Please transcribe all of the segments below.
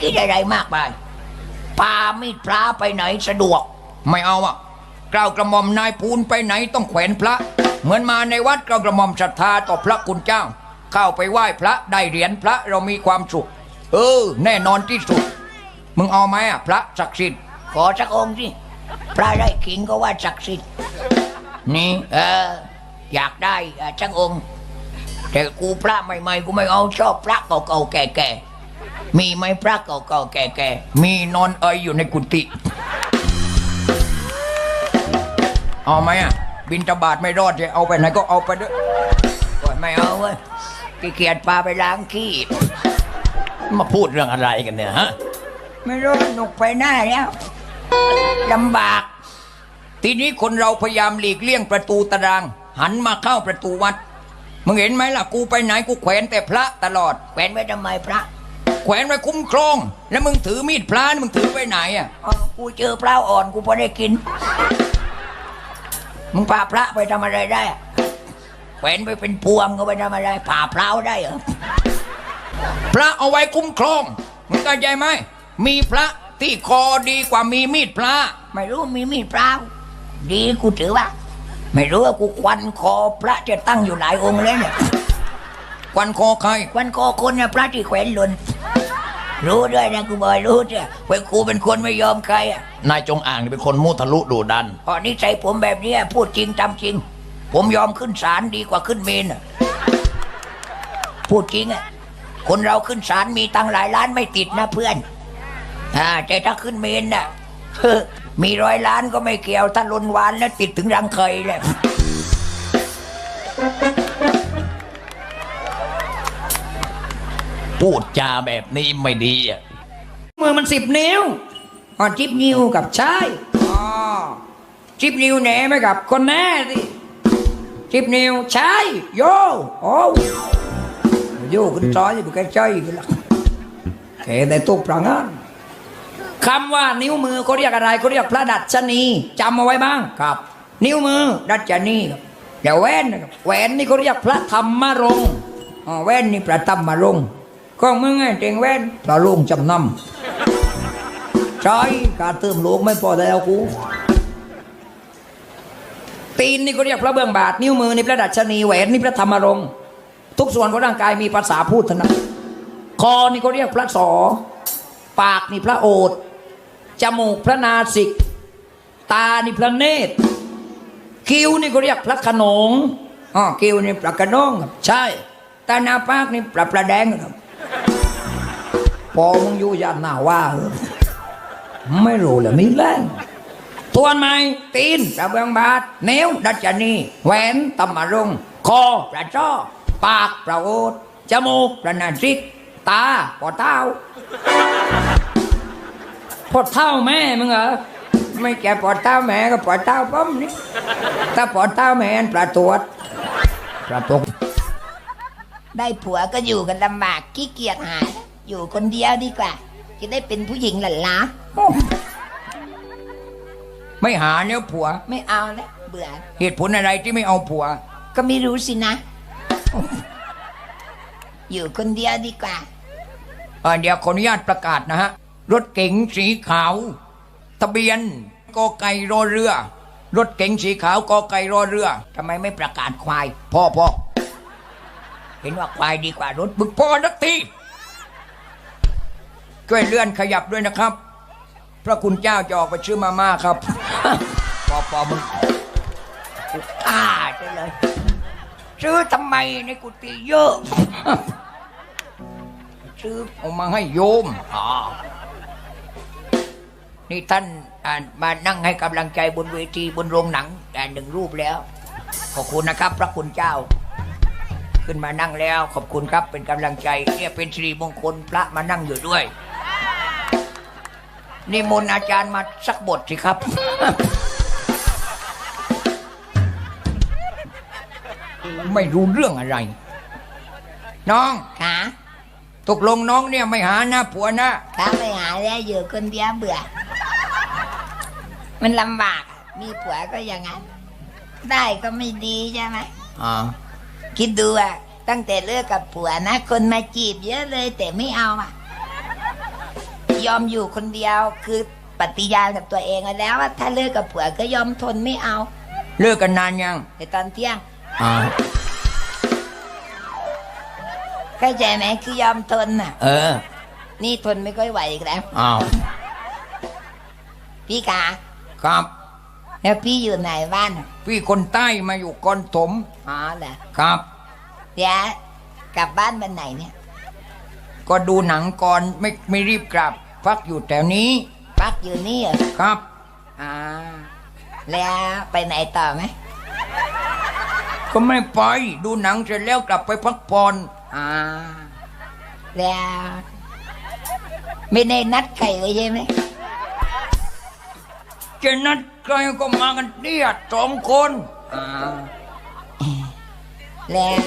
คิดอะไรมากไปปามีดพระไปไหนสะดวก ไม่เอาอะกล่าวกระหม่อมนายพูนไปไหนต้องแขวนพระ เหมือนมาในวัดกล่าวกระหม่อมศรัทธาต่อพระคุณเจ้า เข้าไปไหว้พระได้เหรียญพระเรามีความสุข เออ แน่นอนที่สุด มึงเอาไหมอะ พระศักดิ์สิทธิ์ขอสักองค์สิพระได้ขิงก็ว่าศักดิ์สิทธิ์นี่เอออยากได้อะสักองค์แต่กูพระใหม่ๆกูไม่เอาชอบพระเก่าๆแก่ๆ มีไหมพระเก่าๆแก่มีนอนเอยอยู่ในกุฏิเอาไหมอะ บินตบาทไม่รอดจะเอาไปไหนก็เอาไปด้วยๆโอ้ยไม่เอาเว้ยขี้เกียจพาไปล้างขี้ มาพูดเรื่องอะไรกันเนี่ยฮะ ไม่รู้หนุกไปหน้าแล้วลำบาก ทีนี้คนเราพยายามหลีกเลี่ยงประตูตาราง หันมาเข้าประตูวัด มึงเห็นไหมล่ะ กูไปไหนกูแขวนแต่พระตลอด แขวนไว้ทำไมพระ แขวนไว้คุ้มครอง แล้วมึงถือมีดพระนี่มึงถือไปไหนอะอ๋อกูเจอพระอ่อนกูพอได้กิน มึงพาพระไปทำอะไรได้อะแขวนไปเป็นพวงก็ไปทำอะไรผ่าพร้าวได้เหรอพระเอาไว้คุ้มครองมึงเข้าใจไหมมีพระที่คอดีกว่ามีมีดพระ ไม่รู้มีมีดพร้าวดีกูถือว่า ไม่รู้ว่ากูควันคอพระจะตั้งอยู่หลายองค์เลยเนี่ย ควันคอใครควันคอคนเนี่ยพระที่แขวนหล่น รู้ด้วยนะกูบอยรู้เนี่ยเว้ยกูเป็นคนไม่ยอมใครอะนายจงอ่างนี่เป็นคนมุทะลุดุดัน อ๋อนี่ใจผมแบบเนี้ยพูดจริงทำจริง ผมยอมขึ้นศาลดีกว่าขึ้นเมนอะพูดจริงอะคนเราขึ้นศาลมีตังค์หลายล้านไม่ติดนะเพื่อนอ่าแต่ถ้าขึ้นเมนน่ะ มีร้อยล้านก็ไม่เกี่ยวถ้าลนวานแล้วติดถึงรังเคยเลย พูดจาแบบนี้ไม่ดีอะมือมันสิบนิ้วอ๋อจิบนิ้วกับใช่อ๋อจิบนิ้วแหน่ไหมกับคนแน่สิจิบนิ้วใช่โยโอ้โยขึ้นซอยอยู่ใกล้ๆกันละแกได้ตุกปรางานคำว่านิ้วมือเขาเรียกอะไรเขาเรียกพระดัชนีจำเอาไว้บ้างครับ นิ้วมือดัชนีครับเดี๋ยวแหวนนะครับแหวนนี่เขาเรียกพระธรรมรงค์อ๋อแหวนนี่พระธรรมรงค์ ของมึงไงเจงแหวนพระลุงจำนำใช่การเติมโลกไม่พอแล้วกู ตีนนี่ก็เรียกพระเบื้องบาท นิ้วมือนี่พระดัชนีแหวนนี่พระธรรมรงค์ทุกส่วนของร่างกายมีภาษาพูดทั้งนั้นคอนี่ก็เรียกพระสอ ปากนี่พระโอษฐ์จมูกพระนาสิก ตานี่พระเนตร คิ้วนี่ก็เรียกพระขนงอ๋อคิ้วนี่พระกระนงครับ ใช่ตาหน้าปากนี่พระประแดงครับ พอมึงอยู่ยานหน้าว่าไม่รู้เลยมีแรงทวนไหมตีนระเบืองบาทนิ้วดัชนีแหวนตำมะรุง คอประจ้อปากประโอดจมูกประนาซิก ตาปอดเท้าปอเท้าแม่มึงเหรอไม่แก่ปอเท้าแม่ก็ปอเท้าป้อมนี่ถ้าปอเท้าแม่ประตรวจประตกได้ผัวก็อยู่กันลำบากขี้เกียจหา อยู่คนเดียวดีกว่า จะได้เป็นผู้หญิงหลั่นล้าไม่หาแล้วผัว ไม่เอาแล้วเบื่อ เหตุผลอะไรที่ไม่เอาผัว ก็ไม่รู้สินะ อยู่คนเดียวดีกว่าเอ่อเดี๋ยวขออนุญาตประกาศนะฮะ รถเก๋งสีขาว ทะเบียนกอไก่รอเรือ รถเก๋งสีขาวกอไก่รอเรือทำไมไม่ประกาศควาย พ่อพ่อเห็นว่าควายดีกว่ารถมึงพ่อนักที ช่วยเลื่อนขยับด้วยนะครับ พระคุณเจ้าจะออกไปซื้อมาม่าครับ ปอปอมึงอ่าจะเลย ซื้อทำไมในกุฏิเยอะ ซื้อเอามาให้โยมอ๋อนี่ท่านมานั่งให้กำลังใจบนเวทีบนโรงหนัง แต่หนึ่งรูปแล้ว ขอบคุณนะครับ พระคุณเจ้า ขึ้นมานั่งแล้ว ขอบคุณครับเป็นกำลังใจเนี่ยเป็นสิริมงคลพระมานั่งอยู่ด้วย นิมนต์อาจารย์มาสักบทสิครับ ไม่รู้เรื่องอะไร น้องขาตกลงน้องเนี่ยไม่หาหน้าผัวนะขาไม่หาแล้วอยู่คนเดียวเบื่อ มันลำบากมีผัวก็อย่างนั้น ได้ก็ไม่ดีใช่ไหม อ่าคิดดูอะตั้งแต่เลิกกับผัวนะ คนมาจีบเยอะเลยแต่ไม่เอาอะ ยอมอยู่คนเดียว คือปฏิญาณกับตัวเองไว้แล้วว่าถ้าเลิกกับผัวก็ยอมทนไม่เอาเลิกกันนานยังในตอนเที่ยงอ่าเข้าใจไหมคือยอมทนน่ะ เออ นี่ทนไม่ค่อยไหวอีกแล้ว อ้าว พี่กาครับ แล้วพี่อยู่ไหนบ้านน่ะพี่คนใต้มาอยู่กอนถมอ๋อเหรอครับ เดี๋ยวกลับบ้านวันไหนเนี่ย ก็ดูหนังก่อนไม่ไม่รีบกลับ พักอยู่แถวนี้ พักอยู่นี่เหรอครับ อ่า แล้วไปไหนต่อไหม ก็ไม่ไป ดูหนังเสร็จแล้วกลับไปพักผ่อนอ่า แล้วไม่ได้นัดใครไว้ใช่ไหมจะนัดใครก็มากันเนี่ยสองคนอ่าแล้ว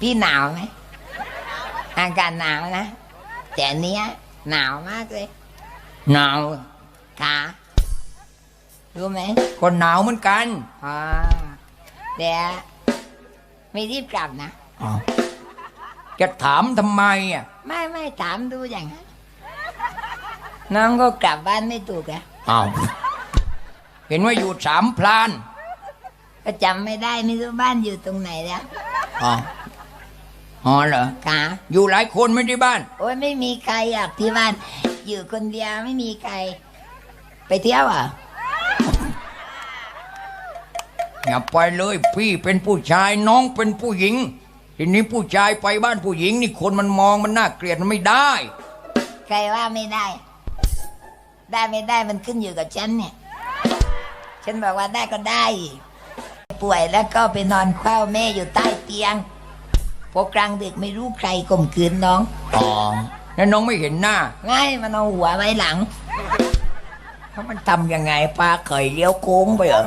พี่หนาวไหม อากาศหนาวนะ แต่อันเนี้ยหนาวมากเลย หนาวขารู้ไหมก็หนาวเหมือนกันอ่าเดี๋ยวไม่รีบกลับนะอ้าวจะถามทำไมอะ ไม่ไม่ถามดูอย่างนั้นน้องก็กลับบ้านไม่ถูกอะอ้าวเห็นว่าอยู่สามพลาน ก็จำไม่ได้ไม่รู้บ้านอยู่ตรงไหนแล้วอ๋อ อ๋อเหรอขาอยู่หลายคนไม่ที่บ้าน โอ้ยไม่มีใครอยากที่บ้าน อยู่คนเดียวไม่มีใคร ไปเที่ยวอะ อย่าไปเลย พี่เป็นผู้ชายน้องเป็นผู้หญิง ทีนี้ผู้ชายไปบ้านผู้หญิง นี่คนมันมองมันน่าเกลียดมันไม่ได้ ใครว่าไม่ได้ ได้ไม่ได้มันขึ้นอยู่กับฉันเนี่ย ฉันบอกว่าได้ก็ได้ ป่วยแล้วก็ไปนอนเฝ้าแม่อยู่ใต้เตียง พอกลางดึกไม่รู้ใครข่มขืนน้องอ๋อแล้วน้องไม่เห็นหน้าง่ายมันเอาหัวไว้หลังแล้วมันทำยังไงปลาเคยเลี้ยวโค้งไปเหรอ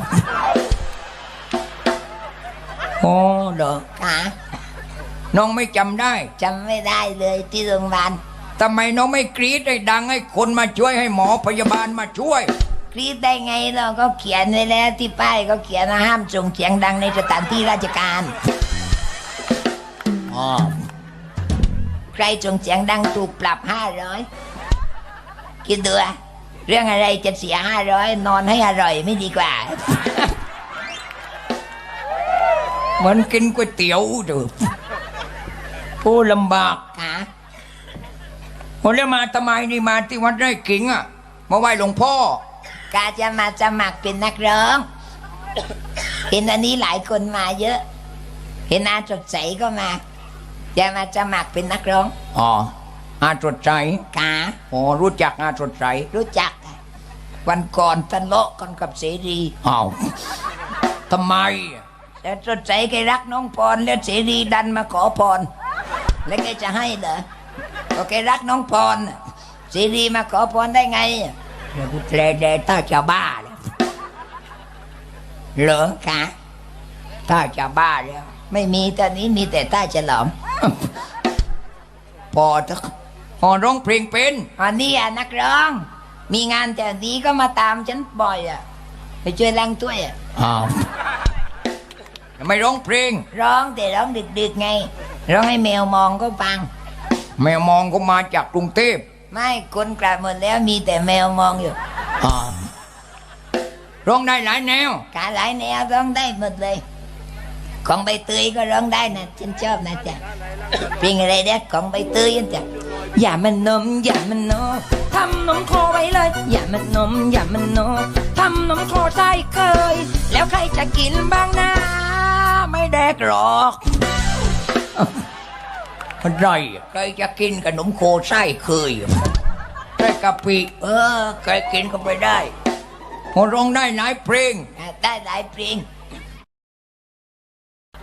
อ๋อเหรอขาน้องไม่จำได้จำไม่ได้เลยที่โรงพยาบาลทำไมน้องไม่กรีดให้ดังให้คนมาช่วยให้หมอพยาบาลมาช่วย กรีดได้ไงเราก็เขียนไว้แล้วที่ป้ายก็เขียนว่าห้ามส่งเสียงดังในสถานที่ราชการ อ๋อใครส่งเสียงดังถูกปรับห้าร้อยคิดดูอะเรื่องอะไรจะเสียห้าร้อยนอนให้อร่อยไม่ดีกว่า เหมือนกินก๋วยเตี๋ยวเถอผู้ลำบากขาวันนี้มาทำไมนี่มาที่วัดไร่ขิงอะมาไหว้หลวงพ่อกาจะมาสมัครเป็นนักร้อง เห็นอันนี้หลายคนมาเยอะ เห็นอาสดใสก็มา จะมาสมัครเป็นนักร้องอ๋ออาสดใสกาอ๋อรู้จักอาสดใสรู้จักอะวันก่อนทะเลาะกันกับเสรีอ้าวทำไมอะแต่สดใสแกรักน้องพรแล้วเสรีดันมาขอพร แล้วแกจะให้เหรอก็แกรักน้องพรน่ะเสรีมาขอพรได้ไงอะเดี๋ยวกูแปลแดถ้าจะบ้าแล้วเหรอคะถ้าจะบ้าแล้ว ไม่มีตอนนี้มีแต่ต้าฉลอมพอเถอะพอร้องเพลงเป็นอันนี้อะนักร้อง มีงานแต่นี้ก็มาตามฉันบ่อยอะ ไปช่วยล้างถ้วยอะอ้าวทำไมร้องเพลง ร้องแต่ร้องดึกๆไง ร้องให้แมวมองก็ฟัง แม่มองก็มาจากกรุงเทพไม่คนกลับหมดแล้วมีแต่แมวมองอยู่อ่าร้องได้หลายแนวการหลายแนวร้องได้หมดเลย ของใบเตยก็ร้องได้นะฉันชอบนะจ๊ะเพลงอะไรเด็กของใบเตยนะจ๊ะอย่ามันนมอย่ามันนมทำนมโคไว้เลย อย่ามันนมอย่ามันนมทำนมโคใส่เคย แล้วใครจะกินบ้างนะไม่แดกหรอกอะไรอะใครจะกินขนมโคไส้เคยอะไส้กะปิเออใครกินก็ไปได้พอร้องได้หลายเพลงอะได้หลายเพลง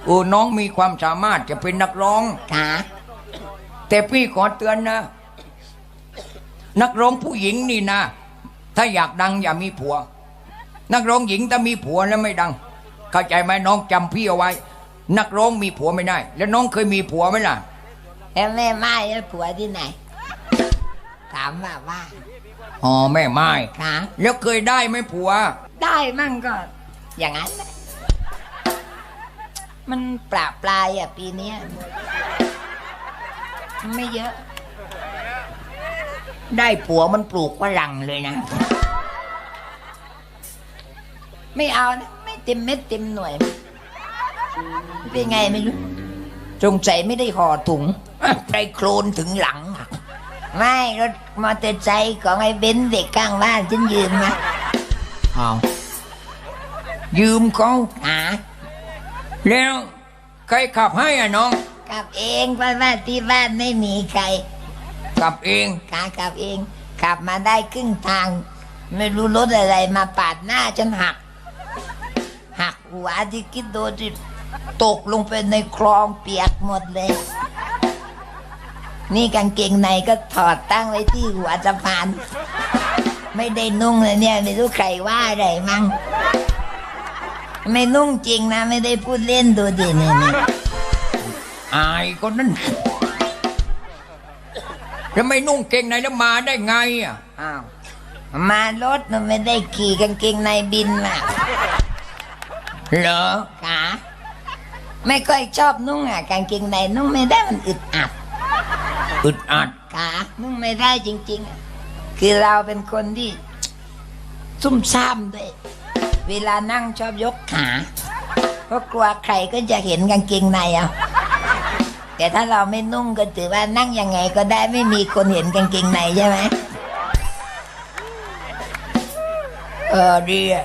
เออน้องมีความสามารถจะเป็นนักร้องขาแต่พี่ขอเตือนนะ นักร้องผู้หญิงนี่นะ ถ้าอยากดังอย่ามีผัว นักร้องหญิงถ้ามีผัวแล้วไม่ดัง เข้าใจไหมน้องจำพี่เอาไว้ นักร้องมีผัวไม่ได้ แล้วน้องเคยมีผัวไหมล่ะ แล้วแม่ไม้แล้วผัวที่ไหน ถามว่าว่าอ๋อแม่ไม้ขาแล้วเคยได้ไหมผัว ได้มั่งก็อย่างนั้นแหละ มันปราปลายอะปีเนี้ยไม่เยอะ ได้ผัวมันปลูกฝรั่งเลยนะ ไม่เอานะไม่เต็มเม็ดเต็มหน่วย เป็นไงไม่รู้จงใจไม่ได้ห่อถุงได้โคลนถึงหลังอะไม่รถมอเตอร์ไซค์ของไอ้เบนซ์เด็กข้างบ้านฉันยืมมาอ้าวยืมเขาหา แล้วใครขับให้อะน้องกลับเองเพราะว่าที่บ้านไม่มีใครขับเองขากลับเองขับมาได้ครึ่งทาง ไม่รู้รถอะไรมาปาดหน้าจนหัก หักหัวที่คิดดูที่ตกลงไปในคลองเปียกหมดเลย นี่กางเกงในก็ถอดตั้งไว้ที่หัวสะพาน ไม่ได้นุ่งเลยเนี่ย ไม่รู้ใครว่าอะไรมั่ง ไม่นุ่งจริงนะ ไม่ได้พูดเล่นดูดิเนี่ยเนี่ยอายคนนั้นแล้วไม่นุ่งเกงในแล้วมาได้ไงอะอ้าวมารถมันไม่ได้ขี่กางเกงในบินมาเหรอขาไม่ค่อยชอบนุ่งอะกางเกงในนุ่งไม่ได้มันอึดอัดอึดอัดขานุ่งไม่ได้จริงๆอะคือเราเป็นคนที่ซุ่มซ่ามด้วย เวลานั่งชอบยกขาเพราะกลัวใครก็จะเห็นกางเกงในอะแต่ถ้าเราไม่นุ่งก็ถือว่านั่งยังไงก็ได้ไม่มีคนเห็นกางเกงในใช่ไหมเออดีอะ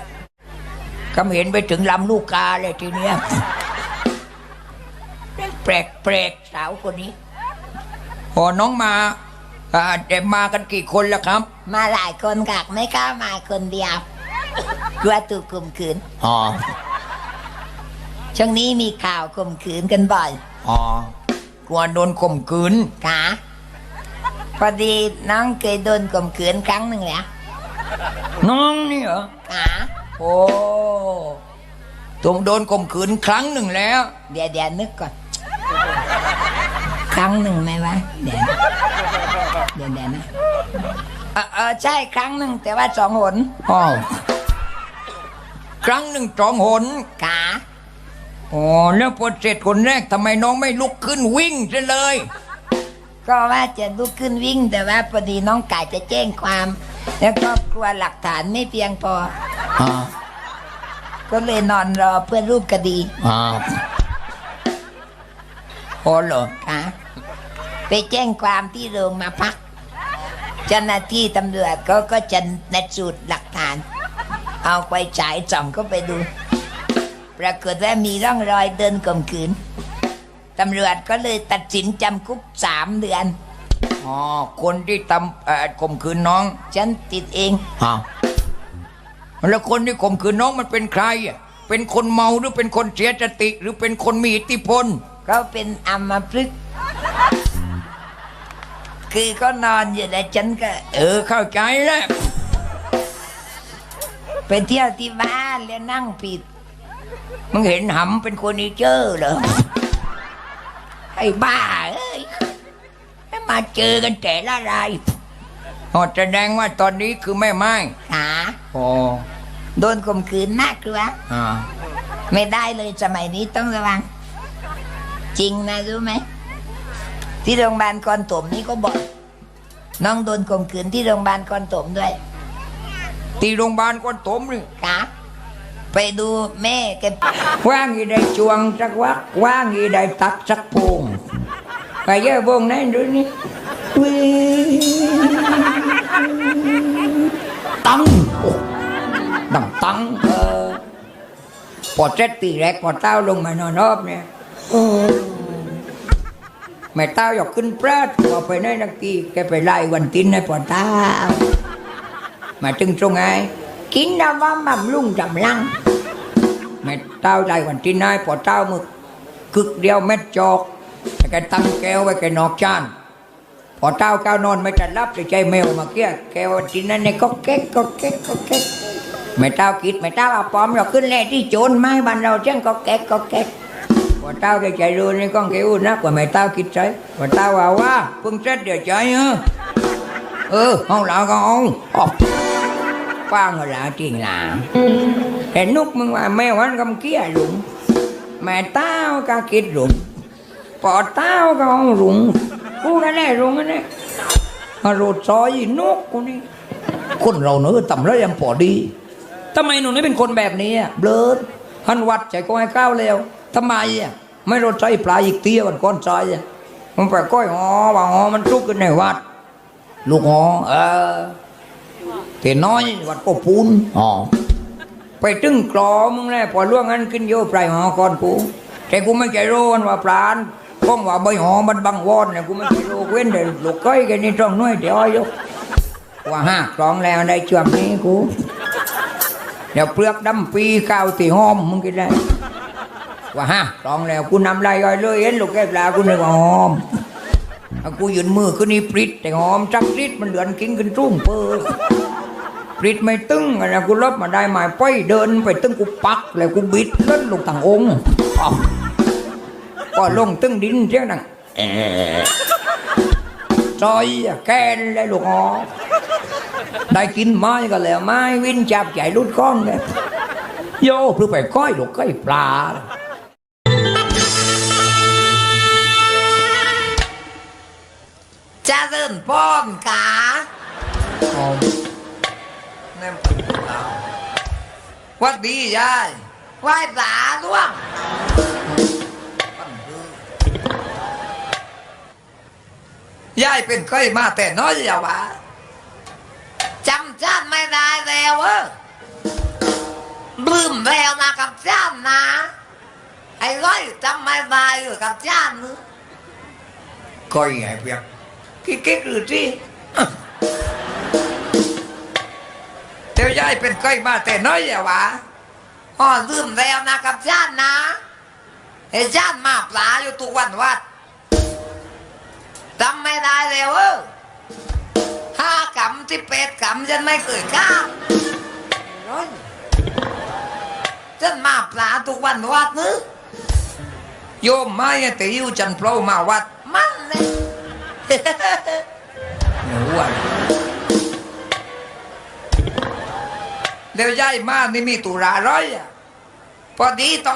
ก็เห็นไปถึงลำลูกกาเลยทีเนี้ยแปลกแปลกๆสาวคนนี้พอน้องมาอ่าแต่มากันกี่คนแล้วครับ มาหลายคนกักไม่กล้ามาคนเดียว กลัวถูกข่มขืน อ๋อ ช่วงนี้มีข่าวข่มขืนกันบ่อย อ๋อ กลัวโดนข่มขืน ค่ะ พอดีน้องเคยโดนข่มขืนครั้งหนึ่งแล้วน้องนี่เหรอ ค่ะ โอ้ต้องโดนข่มขืนครั้งหนึ่งแล้ว เดี๋ยวเดี๋ยวนึกก่อน ครั้งหนึ่งไหมวะ เดี๋ยวนะเดี๋ยวเดี๋ยวนะเออเออใช่ครั้งหนึ่งแต่ว่าสองหนอ๋อ ครั้งหนึ่งสองหนค่ะอ๋อแล้วพอเสร็จคนแรกทำไมน้องไม่ลุกขึ้นวิ่งซะเลย ก็ว่าจะลุกขึ้นวิ่งแต่ว่าพอดีน้องกายจะแจ้งความ แล้วก็กลัวหลักฐานไม่เพียงพอ อ่าก็เลยนอนรอเพื่อรูปคดีอ่าพอเหรอค่ะไปแจ้งความที่โรงมาพักเจ้าหน้าที่ตำรวจก็ก็จะนัดสูตรหลักฐาน เอาไปฉายส่องก็ไปดู ปรากฏว่ามีร่องรอยเดินข่มขืนตำรวจก็เลยตัดสินจำคุกสามเดือน อ๋อ คนที่ทำเอ่อข่มขืนน้องฉันติดเองอ้าวแล้วคนที่ข่มขืนน้องมันเป็นใครอะเป็นคนเมาหรือเป็นคนเสียสติ หรือเป็นคนมีอิทธิพล เขาเป็นอัมพฤกษ์คือเขานอนอยู่แล้วฉันก็ เออเข้าใจแล้ว ไปเที่ยวที่บ้านแล้วนั่งปิด มึงเห็นหำเป็นคนอีเจอร์เหรอ ไอ้บ้าเอ้ยให้มาเจอกันแต่ละรายอ๋อแสดงว่าตอนนี้คือแม่ไม้หาอ๋อโดนข่มขืนน่ากลัวอ่าไม่ได้เลยสมัยนี้ต้องระวัง จริงนะรู้ไหม ที่โรงพยาบาลกอนถมนี่ก็บอก น้องโดนข่มขืนที่โรงพยาบาลกอนถมด้วย ตีโรงพยาบาลก้อนตมนี่ค่ะไปดูแม่แกว่างอีได้จวงสักวักว่างอีได้ตักสักโพงไปเยอะวงไหนดูนี่วิตังโอ้ดังตังเออพอเจ็ดตีแรกพอเต้าลงมานอนรอบเนี่ยโอ้แม่เต้าอยากขึ้นพระพอไปในนักกีแกไปไล่วันตินให้พอเต้า มาถึงตรงไงกินน้ำว่ามั่มลุงจำลังแม่เต้าใจวันที่นายพอเต้ามึกกึกเดียวเม็ดจอกแล้วแกตั้งแก้วไว้แกนอกจานพอเต้าก้าวนอนไม่จะรับใจแมวมาเกี้ยแกวันที่นั้นเนี่ยก็เก๊กก็เก๊กก็เก๊กแม่เต้าคิดแม่เต้าเอาปอมเราขึ้นแล่ที่โจรไม้บ้านเราเจ้งก็เก๊กก็เก๊กพอเต้าได้ใจรู้นี่ก็เกี้ยวนักกว่าแม่เต้าคิดใจพอเต้าว่าว่าเพิ่งเสร็จเดี๋ยวใจเออเออเอาหลาก็เอาออก ฟังเอาหลาจริงหลาเห็นนุกมึงว่าแม่วันกำเกี้ยหลุงแม่เต้าก็คิดหลุงปอเต้าก็เอาหลุงกูก็ได้หลุงนั่นแหละอารมณ์ซอยนุกคนนี้คนเราเนื้อต่ำแล้วยังพอดีทำไมหนูนี่เป็นคนแบบนี้อะเบลอหันวัดใจก็ให้ก้าวแล้วทำไมอะไม่รถใจปลาอีกเตี้ยวันก้อนใจอะมันไปก้อยหอว่าหอมันทุกข์กันในวัด ลูกหอเออ เตน้อยวัดก็ปูนอ๋อไปตึงกรอมึงแน่พอล่วงนั้นขึ้นโยปลายหอก่อนกูแต่กูไม่ใจรู้ว่าปลานก้องว่าใบหอมันบังวอนเนี่ยกูไม่ใจรู้เว้นเลยลูกก้อยกันนี่ต้องน้อยเดี๋ยวอายุว่าห้ากรองแล้วได้ช่วงนี้กูเดี๋ยวเปลือกดำปีข้าวตีหอมมึงกินได้ว่าห้ากรองแล้วกูนำลายย่อยเลยเห็นลูกแก้วปลากูนึกว่าหอมเอากูยืนมือขึ้นนี่ปริดแต่หอมจักปริดมันเดือนกินกันรุ่งเปิด ปริดไม่ตึงอะไรกูลบมาได้หมายป้อยเดินไปตึงกูปักแล้วกูบิดเล่นลงต่างองค์ก็ลงตึงดินเที่ยงนังเอ๊ะซอยแกนเลยลูกอ๋อได้กินไม้ก็แล้วไม้วินจับใหญ่รุดก้องเนี่ยโย่เพื่อไปก้อยลูกก้อยปลาจะเริ่มป้อนกา วัดดียายไหว้ปลาล่วงยายเป็นก้อยมาแต่น้อยอย่าวะจำชาติไม่ได้แล้วเออลืมแล้วนะกับชาตินะไอ้ร้อยจำไม่ได้เออกับชาตินึกก้อยไงเพียงกิ๊กกิ๊กหรือที่ ยวยายเป็นก้อยมาแต่น้อยอย่าวะอ๋อลืมแล้วนะกับชาตินะไอ้ชาติมาปลาอยู่ทุกวันวัดจำไม่ได้แล้วเออห้ากำที่เป็ดกำฉันไม่เคยข้ามร้อยฉันมาปลาทุกวันวัดนึกโยมไม่แต่ยิวจันทร์เพลามาวัด มันเลยหนูว่ เดี๋ยวย้ายมานี่มีตุราร้อยอะพอดีต้อง